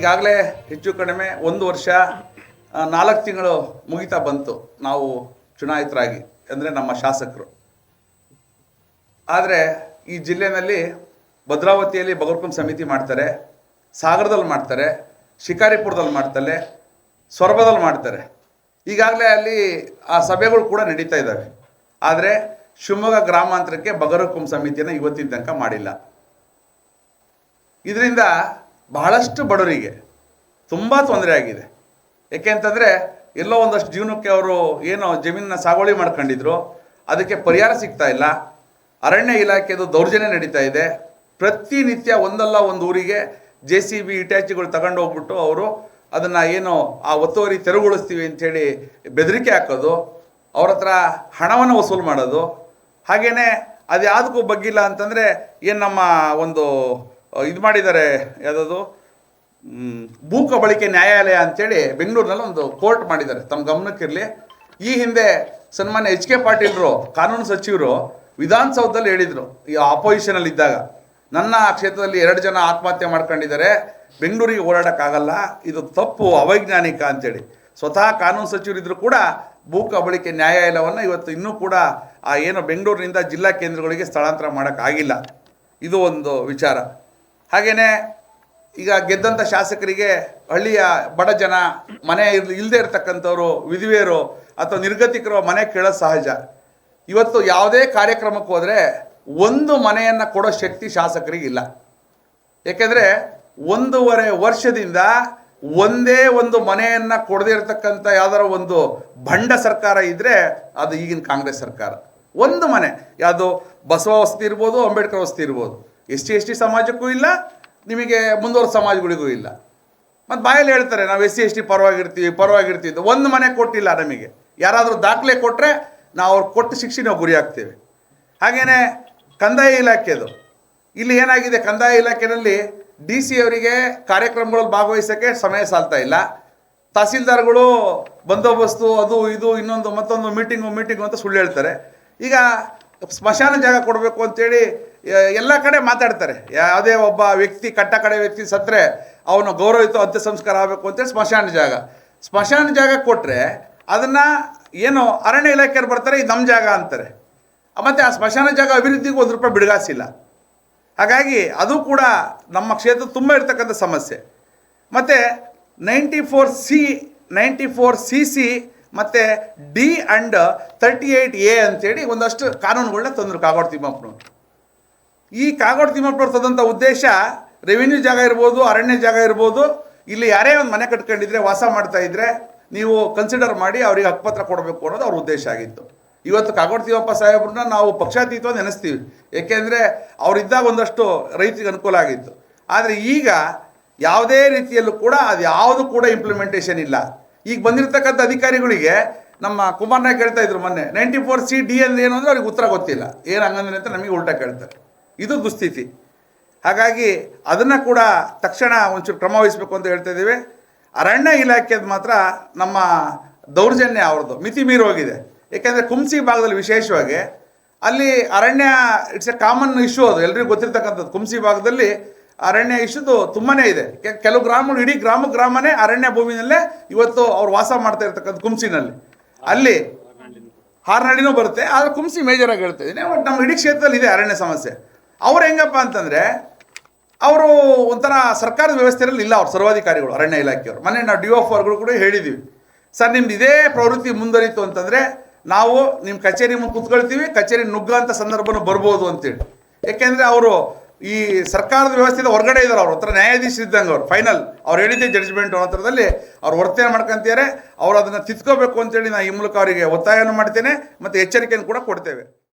ಈಗಾಗಲೇ ಹೆಚ್ಚು ಕಡಿಮೆ ಒಂದು ವರ್ಷ ನಾಲ್ಕು ತಿಂಗಳು ಮುಗಿತಾ ಬಂತು ನಾವು ಚುನಾಯಿತರಾಗಿ, ಅಂದರೆ ನಮ್ಮ ಶಾಸಕರು. ಆದರೆ ಈ ಜಿಲ್ಲೆನಲ್ಲಿ ಭದ್ರಾವತಿಯಲ್ಲಿ ಬಗರ್ಕುಂ ಸಮಿತಿ ಮಾಡ್ತಾರೆ, ಸಾಗರದಲ್ಲಿ ಮಾಡ್ತಾರೆ, ಶಿಕಾರಿಪುರದಲ್ಲಿ ಮಾಡ್ತಾರೆ, ಸೊರಬದಲ್ಲಿ ಮಾಡ್ತಾರೆ. ಈಗಾಗಲೇ ಅಲ್ಲಿ ಆ ಸಭೆಗಳು ಕೂಡ ನಡೀತಾ ಇದ್ದಾವೆ. ಆದರೆ ಶಿವಮೊಗ್ಗ ಗ್ರಾಮಾಂತರಕ್ಕೆ ಬಗರಕುಂ ಸಮಿತಿಯನ್ನು ಇವತ್ತಿನ ತನಕ ಮಾಡಿಲ್ಲ. ಇದರಿಂದ ಬಹಳಷ್ಟು ಬಡವರಿಗೆ ತುಂಬ ತೊಂದರೆ ಆಗಿದೆ. ಯಾಕೆಂತಂದರೆ ಎಲ್ಲೋ ಒಂದಷ್ಟು ಜೀವನಕ್ಕೆ ಅವರು ಏನು ಜಮೀನನ್ನ ಸಾಗುವಳಿ ಮಾಡ್ಕೊಂಡಿದ್ರು, ಅದಕ್ಕೆ ಪರಿಹಾರ ಸಿಗ್ತಾ ಇಲ್ಲ. ಅರಣ್ಯ ಇಲಾಖೆದು ದೌರ್ಜನ್ಯ ನಡೀತಾ ಇದೆ. ಪ್ರತಿನಿತ್ಯ ಒಂದಲ್ಲ ಒಂದು ಊರಿಗೆ ಜೆ ಸಿ ಬಿ ಇಟ್ಯಾಚಿಗಳು ತಗೊಂಡು ಹೋಗ್ಬಿಟ್ಟು ಅವರು ಅದನ್ನು ಏನು ಆ ಒತ್ತುವರಿ ತೆರವುಗೊಳಿಸ್ತೀವಿ ಅಂಥೇಳಿ ಬೆದರಿಕೆ ಹಾಕೋದು, ಅವ್ರ ಹತ್ರ ಹಣವನ್ನು ವಸೂಲು ಮಾಡೋದು. ಹಾಗೆಯೇ ಅದು ಯಾವುದಕ್ಕೂ ಬಗ್ಗಿಲ್ಲ ಅಂತಂದರೆ ಏನು ನಮ್ಮ ಒಂದು ಇದು ಮಾಡಿದ್ದಾರೆ, ಯಾವುದದು? ಭೂಕಬಳಿಕೆ ನ್ಯಾಯಾಲಯ ಅಂತೇಳಿ ಬೆಂಗಳೂರಿನಲ್ಲಿ ಒಂದು ಕೋರ್ಟ್ ಮಾಡಿದ್ದಾರೆ. ತಮ್ಮ ಗಮನಕ್ಕಿರಲಿ. ಈ ಹಿಂದೆ ಸನ್ಮಾನ್ಯ ಎಚ್ ಕೆ ಪಾಟೀಲ್ರು, ಕಾನೂನು ಸಚಿವರು ವಿಧಾನಸೌಧದಲ್ಲಿ ಹೇಳಿದರು, ಈ ಆಪೋಸಿಷನಲ್ಲಿ ಇದ್ದಾಗ. ನನ್ನ ಕ್ಷೇತ್ರದಲ್ಲಿ ಎರಡು ಜನ ಆತ್ಮಹತ್ಯೆ ಮಾಡ್ಕೊಂಡಿದ್ದಾರೆ. ಬೆಂಗಳೂರಿಗೆ ಓಡಾಡೋಕ್ಕಾಗಲ್ಲ. ಇದು ತಪ್ಪು, ಅವೈಜ್ಞಾನಿಕ ಅಂತೇಳಿ. ಸ್ವತಃ ಕಾನೂನು ಸಚಿವರಿದ್ದರೂ ಕೂಡ ಭೂ ಕಬಳಿಕೆ ನ್ಯಾಯಾಲಯವನ್ನು ಇವತ್ತು ಇನ್ನೂ ಕೂಡ ಆ ಏನು ಬೆಂಗಳೂರಿನಿಂದ ಜಿಲ್ಲಾ ಕೇಂದ್ರಗಳಿಗೆ ಸ್ಥಳಾಂತರ ಮಾಡೋಕ್ಕಾಗಿಲ್ಲ. ಇದು ಒಂದು ವಿಚಾರ. ಹಾಗೆಯೇ ಈಗ ಗೆದ್ದಂಥ ಶಾಸಕರಿಗೆ ಹಳ್ಳಿಯ ಬಡ ಜನ, ಮನೆ ಇರ್ ಇಲ್ಲದೆ ಇರ್ತಕ್ಕಂಥವ್ರು, ವಿಧವೆಯರು ಅಥವಾ ನಿರ್ಗತಿಕರು ಮನೆ ಕೇಳೋದು ಸಹಜ. ಇವತ್ತು ಯಾವುದೇ ಕಾರ್ಯಕ್ರಮಕ್ಕೆ ಹೋದರೆ ಒಂದು ಮನೆಯನ್ನು ಕೊಡೋ ಶಕ್ತಿ ಶಾಸಕರಿಗೆ ಇಲ್ಲ. ಏಕೆಂದರೆ ಒಂದೂವರೆ ವರ್ಷದಿಂದ ಒಂದೇ ಒಂದು ಮನೆಯನ್ನು ಕೊಡದೇ ಇರತಕ್ಕಂಥ ಯಾವ್ದಾರ ಒಂದು ಬಂಡ ಸರ್ಕಾರ ಇದ್ದರೆ ಅದು ಈಗಿನ ಕಾಂಗ್ರೆಸ್ ಸರ್ಕಾರ. ಒಂದು ಮನೆ, ಯಾವುದು ಬಸವ ವಸತಿ ಇರ್ಬೋದು, ಅಂಬೇಡ್ಕರ್ ವಸತಿ ಇರ್ಬೋದು. ಎಸ್ ಟಿ ಎಸ್ ಟಿ ಸಮಾಜಕ್ಕೂ ಇಲ್ಲ, ನಿಮಗೆ ಮುಂದುವರೆದ ಸಮಾಜಗಳಿಗೂ ಇಲ್ಲ. ಮತ್ತು ಬಾಯಲ್ಲಿ ಹೇಳ್ತಾರೆ, ನಾವು ಎಸ್ ಸಿ ಎಸ್ ಟಿ ಪರವಾಗಿರ್ತೀವಿ ಪರವಾಗಿರ್ತೀವಿ ಅಂತ. ಒಂದು ಮನೆ ಕೊಟ್ಟಿಲ್ಲ ನಮಗೆ. ಯಾರಾದರೂ ದಾಖಲೆ ಕೊಟ್ಟರೆ ನಾವು ಅವ್ರು ಕೊಟ್ಟು ಶಿಕ್ಷೆ ನಾವು ಗುರಿ ಆಗ್ತೇವೆ ಹಾಗೆಯೇ ಕಂದಾಯ ಇಲಾಖೆದು. ಇಲ್ಲಿ ಏನಾಗಿದೆ, ಕಂದಾಯ ಇಲಾಖೆಯಲ್ಲಿ ಡಿ ಸಿ ಅವರಿಗೆ ಕಾರ್ಯಕ್ರಮಗಳಲ್ಲಿ ಭಾಗವಹಿಸೋಕ್ಕೆ ಸಮಯ ಸಾಲ್ತಾ ಇಲ್ಲ. ತಹಸೀಲ್ದಾರ್ಗಳು ಬಂದೋಬಸ್ತು, ಅದು ಇದು, ಇನ್ನೊಂದು ಮತ್ತೊಂದು ಮೀಟಿಂಗು ಮೀಟಿಂಗು ಅಂತ ಸುಳ್ಳು ಹೇಳ್ತಾರೆ. ಈಗ ಸ್ಮಶಾನ ಜಾಗ ಕೊಡಬೇಕು ಅಂತೇಳಿ ಎಲ್ಲ ಕಡೆ ಮಾತಾಡ್ತಾರೆ. ಯಾವುದೇ ಒಬ್ಬ ವ್ಯಕ್ತಿ ಕಟ್ಟ ಕಡೆ ವ್ಯಕ್ತಿ ಸತ್ತರೆ ಅವನು ಗೌರವಿತ ಅಂತ್ಯ ಸಂಸ್ಕಾರ ಆಗಬೇಕು ಅಂತೇಳಿ ಸ್ಮಶಾನ ಜಾಗ. ಸ್ಮಶಾನ ಜಾಗ ಕೊಟ್ಟರೆ ಅದನ್ನು ಏನು ಅರಣ್ಯ ಇಲಾಖೆಯವ್ರು ಬರ್ತಾರೆ, ಇದು ನಮ್ಮ ಜಾಗ ಅಂತಾರೆ. ಮತ್ತು ಆ ಸ್ಮಶಾನ ಜಾಗ ಅಭಿವೃದ್ಧಿಗೂ ಒಂದು ರೂಪಾಯಿ ಬಿಡುಗಾಸಿಲ್ಲ ಹಾಗಾಗಿ ಅದು ಕೂಡ ನಮ್ಮ ಕ್ಷೇತ್ರ ತುಂಬ ಇರ್ತಕ್ಕಂಥ ಸಮಸ್ಯೆ. ಮತ್ತು ninety four C, ninety four C C ಮತ್ತು D and thirty eight A ಅಂತೇಳಿ ಒಂದಷ್ಟು ಕಾನೂನುಗಳನ್ನ ತಂದರು ಕಾಗೋಡು ತಿಮ್ಮಪ್ಪನವರು. ಈ ಕಾಗೋಡು ತಿಮ್ಮಪ್ಪನವ್ರು ತಂದಂಥ ಉದ್ದೇಶ ರೆವಿನ್ಯೂ ಜಾಗ ಇರ್ಬೋದು, ಅರಣ್ಯ ಜಾಗ ಇರ್ಬೋದು. ಇಲ್ಲಿ ಯಾರೇ ಒಂದು ಮನೆ ಕಟ್ಕೊಂಡಿದ್ರೆ ವಾಸ ಮಾಡ್ತಾ ಇದ್ರೆ ನೀವು ಕನ್ಸಿಡರ್ ಮಾಡಿ ಅವ್ರಿಗೆ ಹಕ್ಕುಪತ್ರ ಕೊಡಬೇಕು ಅನ್ನೋದು ಅವ್ರ ಉದ್ದೇಶ ಆಗಿತ್ತು. ಇವತ್ತು ಕಾಗೋಡು ತಿಮ್ಮಪ್ಪ ಸಾಹೇಬ್ರನ್ನ ನಾವು ಪಕ್ಷಾತೀತವಾಗಿ ನೆನೆಸ್ತೀವಿ. ಏಕೆಂದರೆ ಅವರಿದ್ದಾಗ ಒಂದಷ್ಟು ರೈತರಿಗೆ ಅನುಕೂಲ ಆಗಿತ್ತು. ಆದರೆ ಈಗ ಯಾವುದೇ ರೀತಿಯಲ್ಲೂ ಕೂಡ ಅದು ಯಾವುದು ಕೂಡ ಇಂಪ್ಲಿಮೆಂಟೇಷನ್ ಇಲ್ಲ. ಈಗ ಬಂದಿರತಕ್ಕಂಥ ಅಧಿಕಾರಿಗಳಿಗೆ ನಮ್ಮ ಕುಮಾರ್ ನಾಯ್ಕ ಹೇಳ್ತಾ ಇದ್ರು ಮೊನ್ನೆ ನೈಂಟಿ ಫೋರ್ ಸಿ ಡಿ ಅಂದ್ರೆ ಏನು ಅಂದರೆ ಅವ್ರಿಗೆ ಉತ್ತರ ಗೊತ್ತಿಲ್ಲ. ಏನು ಹಂಗಂದ್ರೆ ಅಂತ ನಮಗೆ ಉಲ್ಟಾ ಕೇಳ್ತಾರೆ. ಇದು ದುಸ್ಥಿತಿ. ಹಾಗಾಗಿ ಅದನ್ನು ಕೂಡ ತಕ್ಷಣ ಒಂಚೂರು ಕ್ರಮ ವಹಿಸಬೇಕು ಅಂತ ಹೇಳ್ತಾ ಇದ್ದೀವಿ. ಅರಣ್ಯ ಇಲಾಖೆದು ಮಾತ್ರ ನಮ್ಮ ದೌರ್ಜನ್ಯ ಅವ್ರದ್ದು. ಮಿತಿ ಮೀರಿ ಹೋಗಿದೆ. ಏಕೆಂದರೆ ಕುಂಸಿ ಭಾಗದಲ್ಲಿ ವಿಶೇಷವಾಗಿ ಅಲ್ಲಿ ಅರಣ್ಯ ಇಟ್ಸ್ ಎ ಕಾಮನ್ ಇಶ್ಯೂ ಅದು. ಎಲ್ರಿಗೂ ಗೊತ್ತಿರ್ತಕ್ಕಂಥದ್ದು. ಕುಂಸಿ ಭಾಗದಲ್ಲಿ ಅರಣ್ಯ ಇಶ್ಯೂದು ತುಂಬಾ ಇದೆ. ಕೆಲವು ಗ್ರಾಮಗಳು, ಇಡೀ ಗ್ರಾಮ ಗ್ರಾಮನೇ ಅರಣ್ಯ ಭೂಮಿನಲ್ಲೇ ಇವತ್ತು ಅವ್ರು ವಾಸ ಮಾಡ್ತಾ ಇರ್ತಕ್ಕಂಥ ಕುಂಸಿನಲ್ಲಿ. ಅಲ್ಲಿ ಹಾರ್ನಾಡಿನೂ ಬರುತ್ತೆ. ಆದರೆ ಕುಂಸಿ ಮೇಜರ್ ಆಗಿ ಹೇಳ್ತಾ ಇದ್ದೀನಿ. ಬಟ್ ನಮ್ಮ ಇಡೀ ಕ್ಷೇತ್ರದಲ್ಲಿ ಇದೆ ಅರಣ್ಯ ಸಮಸ್ಯೆ. ಅವ್ರು ಹೆಂಗಪ್ಪ ಅಂತಂದರೆ, ಅವರು ಒಂಥರ ಸರ್ಕಾರದ ವ್ಯವಸ್ಥೆಯಲ್ಲಿ ಇಲ್ಲ ಅವ್ರು ಸರ್ವಾಧಿಕಾರಿಗಳು, ಅರಣ್ಯ ಇಲಾಖೆಯವರು. ಮೊನ್ನೆ ನಾವು ಡಿ ಎಫ್ ಅವ್ರುಗಳು ಕೂಡ ಹೇಳಿದ್ದೀವಿ ಸರ್, ನಿಮ್ದು ಇದೇ ಪ್ರವೃತ್ತಿ ಮುಂದುವರಿತು ಅಂತಂದರೆ, ನಾವು ನಿಮ್ಮ ಕಚೇರಿ ಮುಂದೆ ಕುತ್ಕೊಳ್ತೀವಿ, ಕಚೇರಿ ನುಗ್ಗಂಥ ಸಂದರ್ಭನೂ ಬರ್ಬೋದು ಅಂತೇಳಿ. ಏಕೆಂದರೆ ಅವರು ಈ ಸರ್ಕಾರದ ವ್ಯವಸ್ಥೆಯಿಂದ ಹೊರಗಡೆ ಇದ್ದಾರೆ ಅವ್ರ. ಹತ್ರ ನ್ಯಾಯಾಧೀಶ ಇದ್ದಂಗೆ ಅವ್ರು ಫೈನಲ್ ಅವ್ರು ಹೇಳಿದ್ದೆ ಜಡ್ಜ್ಮೆಂಟ್ ಅನ್ನೋ ಹತ್ರದಲ್ಲಿ. ಅವ್ರು ವರ್ತನೆ ಮಾಡ್ಕೊಂತಿದ್ದಾರೆ ಅವ್ರು ಅದನ್ನು ತಿದ್ಕೋಬೇಕು ಅಂತೇಳಿ ನಾನು ಈ ಮೂಲಕ ಅವರಿಗೆ ಒತ್ತಾಯವನ್ನು ಮಾಡ್ತೇನೆ, ಮತ್ತು ಎಚ್ಚರಿಕೆಯನ್ನು ಕೂಡ ಕೊಡ್ತೇವೆ.